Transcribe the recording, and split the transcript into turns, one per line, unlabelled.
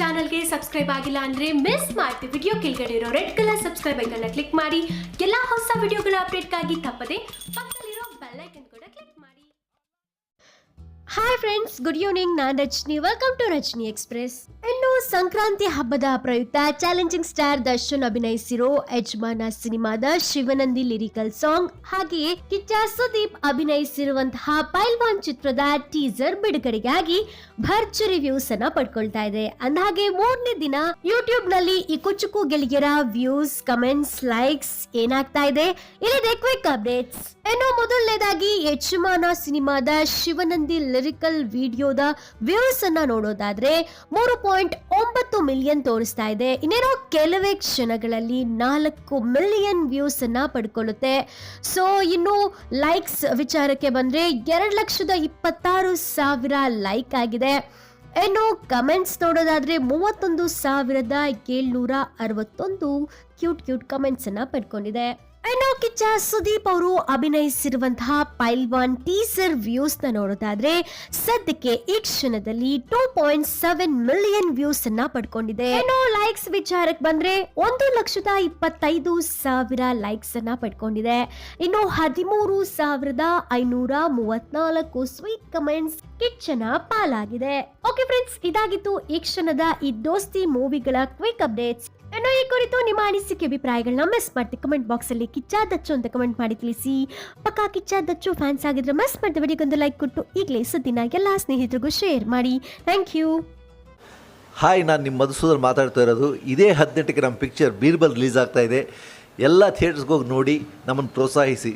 ಚಾನಲ್ಗೆ ಸಬ್ಸ್ಕ್ರೈಬ್ ಆಗಿಲ್ಲ ಅಂದ್ರೆ ಮಿಸ್ ಮಾಡ್ತೀವಿ ವಿಡಿಯೋ ಕೆಳಗಡೆ ಇರೋ ರೆಡ್ ಕಲರ್ ಸಬ್ಸ್ಕ್ರೈಬ್ ಐಕನ್ನ ಕ್ಲಿಕ್ ಮಾಡಿ. ಎಲ್ಲಾ ಹೊಸ ವಿಡಿಯೋಗಳ ಅಪ್ಡೇಟ್ಗಾಗಿ ತಪ್ಪದೆ ಪಕ್ಕದಲ್ಲಿರೋ ಬೆಲ್ ಐಕನ್ ಕೂಡ ಕ್ಲಿಕ್ ಮಾಡಿ. ಹಾಯ್ ಫ್ರೆಂಡ್ಸ್ ಗುಡ್ ಈವ್ನಿಂಗ್ ನಾನು Rajani. Welcome to Rajani express Sankranti ಹಬ್ಬದ ಪ್ರಯುಕ್ತ ಚಾಲೆಂಜಿಂಗ್ ಸ್ಟಾರ್ ದರ್ಶನ್ ಅಭಿನಯಿಸಿರೋ ಯಜಮಾನ ಸಿನಿಮಾದ ಶಿವನಂದಿ ಲಿರಿಕಲ್ ಸಾಂಗ್ ಹಾಗೆಯೇ ಕಿಚ್ಚ ಸುದೀಪ್ ಅಭಿನಯಿಸಿರುವಂತಹ ಪೈಲ್ವಾನ್ ಚಿತ್ರದ ಟೀಸರ್ ಬಿಡುಗಡೆಗಾಗಿ ಭರ್ಜರಿ ವ್ಯೂಸ್ ಅನ್ನ ಪಡ್ಕೊಳ್ತಾ ಇದೆ. ಅಂದಹಾಗೆ ಮೂರನೇ ದಿನ ಯೂಟ್ಯೂಬ್ನಲ್ಲಿ ಈ ಕುಚುಕು ಗೆಳೆಯರ ವ್ಯೂಸ್, ಕಮೆಂಟ್ಸ್, ಲೈಕ್ಸ್ ಏನಾಗ್ತಾ ಇದೆ. ಇಲ್ಲಿದೆ ಕ್ವಿಕ್ ಅಪ್ಡೇಟ್ಸ್. ಇನ್ನು ಮೊದಲನೇದಾಗಿ ಯಜಮಾನ ಸಿನಿಮಾದ ಶಿವನಂದಿ ಲಿರಿಕಲ್ ವಿಡಿಯೋದ ವ್ಯೂಸ್ ಅನ್ನ ನೋಡೋದಾದ್ರೆ ಮೂರು ಪಾಯಿಂಟ್ ಒಂಬತ್ತು ಮಿಲಿಯನ್ ತೋರಿಸ್ತಾ ಇದೆ. ಇನ್ನೇನೋ ಕೆಲವೇ ಕ್ಷಣಗಳಲ್ಲಿ ನಾಲ್ಕು ಮಿಲಿಯನ್ ವ್ಯೂಸ್ ಅನ್ನ ಪಡ್ಕೊಳ್ಳುತ್ತೆ. ಸೊ ಇನ್ನು ಲೈಕ್ಸ್ ವಿಚಾರಕ್ಕೆ ಬಂದ್ರೆ ಎರಡು ಲಕ್ಷದ ಇಪ್ಪತ್ತಾರು ಸಾವಿರ ಲೈಕ್ ಆಗಿದೆ. ಇನ್ನು ಕಮೆಂಟ್ಸ್ ನೋಡೋದಾದ್ರೆ ಮೂವತ್ತೊಂದು ಸಾವಿರದ ಏಳ್ನೂರ ಅರವತ್ತೊಂದು ಕ್ಯೂಟ್ ಕ್ಯೂಟ್ ಕಮೆಂಟ್ಸ್ ಅನ್ನ ಪಡ್ಕೊಂಡಿದೆ. ಇನ್ನು ಕಿಚ್ಚ ಸುದೀಪ್ ಅವರು ಅಭಿನಯಿಸಿರುವಂತಹ ಪೈಲ್ವಾನ್ ಟೀಸರ್ ವ್ಯೂಸ್ನ ನೋಡೋದಾದ್ರೆ ಸದ್ಯಕ್ಕೆ ಈ ಕ್ಷಣದಲ್ಲಿ two point seven million views ಅನ್ನ ಪಡ್ಕೊಂಡಿದೆ. ಇನ್ನು ಲೈಕ್ಸ್ ವಿಚಾರಕ್ಕೆ ಬಂದ್ರೆ ಒಂದು ಲಕ್ಷದ ಇಪ್ಪತ್ತೈದು ಸಾವಿರ ಲೈಕ್ಸ್ ಅನ್ನ ಪಡ್ಕೊಂಡಿದೆ. ಇನ್ನು ಹದಿಮೂರು ಸಾವಿರದ ಐನೂರ ಮೂವತ್ನಾಲ್ಕು ಸ್ವೀಟ್ ಕಮೆಂಟ್ಸ್ ಕಿಚ್ಚನ ಪಾಲಾಗಿದೆ. ಓಕೆ ಫ್ರೆಂಡ್ಸ್ ಇದಾಗಿತ್ತು ಈ ಕ್ಷಣದ ಈ ದೋಸ್ತಿ ಮೂವಿಗಳ ಕ್ವಿಕ್ ಅಪ್ಡೇಟ್ಸ್ ಇನ್ನು ಈ ಕುರಿತು ನಿಮ್ಮ ಅನಿಸಿಕೆ ಅಭಿಪ್ರಾಯಗಳನ್ನ ಮಿಸ್ ಮಾಡ್ತಿ ಕಮೆಂಟ್ ಬಾಕ್ಸ್ ಅಲ್ಲಿ ಕಿಚ್ಚಾ ದಚ್ಚು ಅಂತ ಕಮೆಂಟ್ ಮಾಡಿ ತಿಳಿಸಿ. ಪಕ್ಕಾ ಕಿಚ್ಚಾ ದಚ್ಚು ಫ್ಯಾನ್ಸ್ ಆಗಿದ್ರೆ ಮಿಸ್ ಮಾಡಿದ ವಿಡಿಯೋಗೊಂದು ಲೈಕ್ ಕೊಟ್ಟು ಈಗಲೇ ಸುದ್ದಿನ ಎಲ್ಲ ಸ್ನೇಹಿತರಿಗೂ ಶೇರ್ ಮಾಡಿ. ಥ್ಯಾಂಕ್ ಯು
ಹಾಯ್ ನಾನು ನಿಮ್ಮ ಮಧುಸೂದನ್ ಮಾತಾಡ್ತಾ ಇರೋದು. ಇದೇ ಹದಿನೆಂಟಕ್ಕೆ ನಮ್ಮ ಪಿಕ್ಚರ್ ಬೀರ್ಬಲ್ ರಿಲೀಸ್ ಆಗ್ತಾ ಇದೆ. ಎಲ್ಲ ಥಿಯೇಟರ್ಸ್ಗೋಗಿ ನೋಡಿ, ನಮ್ಮನ್ನು ಪ್ರೋತ್ಸಾಹಿಸಿ.